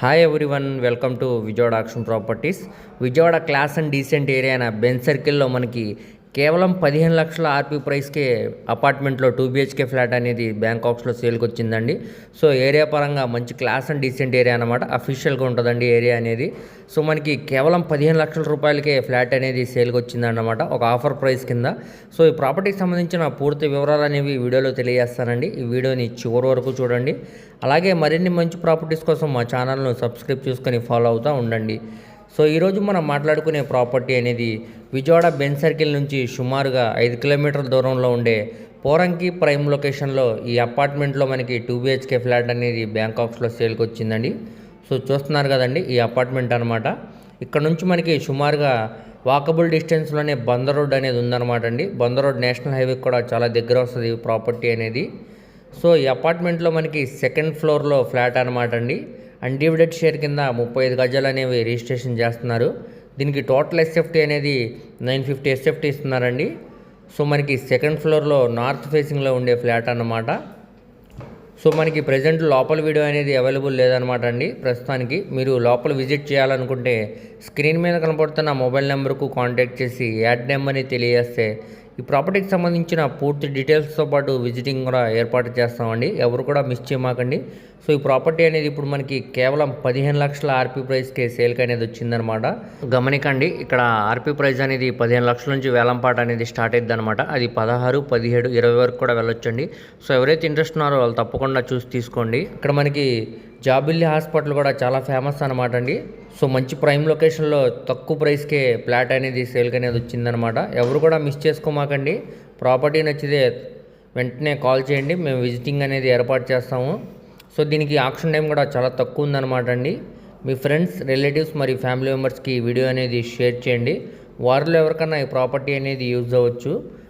Hi everyone welcome to Vijayawada auction properties Vijayawada class and decent area అయిన Benz సర్కిల్లో మనకి కేవలం పదిహేను లక్షల ఆర్పీ ప్రైస్కే అపార్ట్మెంట్లో టూ బిహెచ్కే ఫ్లాట్ అనేది బ్యాంకాక్స్లో సేల్కి వచ్చిందండి సో ఏరియా పరంగా మంచి క్లాస్ అండ్ డీసెంట్ ఏరియా అనమాట అఫీషియల్గా ఉంటుందండి ఏరియా అనేది. సో మనకి కేవలం పదిహేను లక్షల రూపాయలకే ఫ్లాట్ అనేది సేల్కి వచ్చిందన్నమాట ఒక ఆఫర్ ప్రైస్ కింద. సో ఈ ప్రాపర్టీకి సంబంధించిన పూర్తి వివరాలు అనేవి వీడియోలో తెలియజేస్తానండి. ఈ వీడియోని చివరి వరకు చూడండి. అలాగే మరిన్ని మంచి ప్రాపర్టీస్ కోసం మా ఛానల్ను సబ్స్క్రైబ్ చేసుకొని ఫాలో అవుతూ ఉండండి. సో ఈరోజు మనం మాట్లాడుకునే ప్రాపర్టీ అనేది విజయవాడ బెన్ సర్కిల్ నుంచి సుమారుగా ఐదు కిలోమీటర్ల దూరంలో ఉండే పోరంకి ప్రైమ్ లొకేషన్లో ఈ అపార్ట్మెంట్లో మనకి టూ బిహెచ్కే ఫ్లాట్ అనేది బ్యాంకాక్స్లో సేల్కి వచ్చిందండి. సో చూస్తున్నారు కదండి ఈ అపార్ట్మెంట్ అనమాట ఇక్కడ నుంచి మనకి సుమారుగా వాకబుల్ డిస్టెన్స్లోనే బందర్ రోడ్ అనేది ఉందన్నమాట అండి. బందర్ రోడ్ నేషనల్ హైవే కూడా చాలా దగ్గర వస్తుంది ప్రాపర్టీ అనేది. సో ఈ అపార్ట్మెంట్లో మనకి సెకండ్ ఫ్లోర్లో ఫ్లాట్ అనమాట అండి. అన్డివిడెడ్ షేర్ కింద ముప్పై ఐదు గజాలు అనేవి రిజిస్ట్రేషన్ చేస్తున్నారు. దీనికి టోటల్ ఎస్ఎఫ్టీ అనేది నైన్ ఫిఫ్టీ ఎస్ఎఫ్టీ ఇస్తున్నారండి. సో మనకి సెకండ్ ఫ్లోర్లో నార్త్ ఫేసింగ్లో ఉండే ఫ్లాట్ అన్నమాట. సో మనకి ప్రజెంట్ లోపల వీడియో అనేది అవైలబుల్ లేదనమాట అండి ప్రస్తుతానికి. మీరు లోపల విజిట్ చేయాలనుకుంటే స్క్రీన్ మీద కనపడుతున్న మొబైల్ నెంబర్కు కాంటాక్ట్ చేసి యాడ్ నెంబర్ని తెలియజేస్తే ఈ ప్రాపర్టీకి సంబంధించిన పూర్తి డీటెయిల్స్తో పాటు విజిటింగ్ కూడా ఏర్పాటు చేస్తామండి. ఎవరు కూడా మిస్ చేయమాకండి. సో ఈ ప్రాపర్టీ అనేది ఇప్పుడు మనకి కేవలం పదిహేను లక్షల ఆర్పీ ప్రైస్కి సేల్కి అనేది వచ్చిందనమాట. గమనికండి ఇక్కడ ఆర్పీ ప్రైస్ అనేది పదిహేను లక్షల నుంచి వేలంపాట అనేది స్టార్ట్ అయింది అనమాట అది పదహారు పదిహేడు ఇరవై వరకు కూడా వెళ్ళొచ్చండి. సో ఎవరైతే ఇంట్రెస్ట్ ఉన్నారో వాళ్ళు తప్పకుండా చూసి తీసుకోండి. ఇక్కడ మనకి జాబిల్లి హాస్పిటల్ కూడా చాలా ఫేమస్ అనమాట అండి. సో మంచి ప్రైమ్ లొకేషన్లో తక్కువ ప్రైస్కే ఫ్లాట్ అనేది సేల్కి అనేది వచ్చిందనమాట ఎవరు కూడా మిస్ చేసుకోమాకండి. ప్రాపర్టీ నచ్చితే వెంటనే కాల్ చేయండి. మేము విజిటింగ్ అనేది ఏర్పాటు చేస్తాము. సో దీనికి ఆక్షన్ టైం కూడా చాలా తక్కువ ఉందన్నమాట అండి. మీ ఫ్రెండ్స్ రిలేటివ్స్ మరియు ఫ్యామిలీ మెంబర్స్కి ఈ వీడియో అనేది షేర్ చేయండి. వారిలో ఎవరికైనా ఈ ప్రాపర్టీ అనేది యూజ్ అవ్వచ్చు.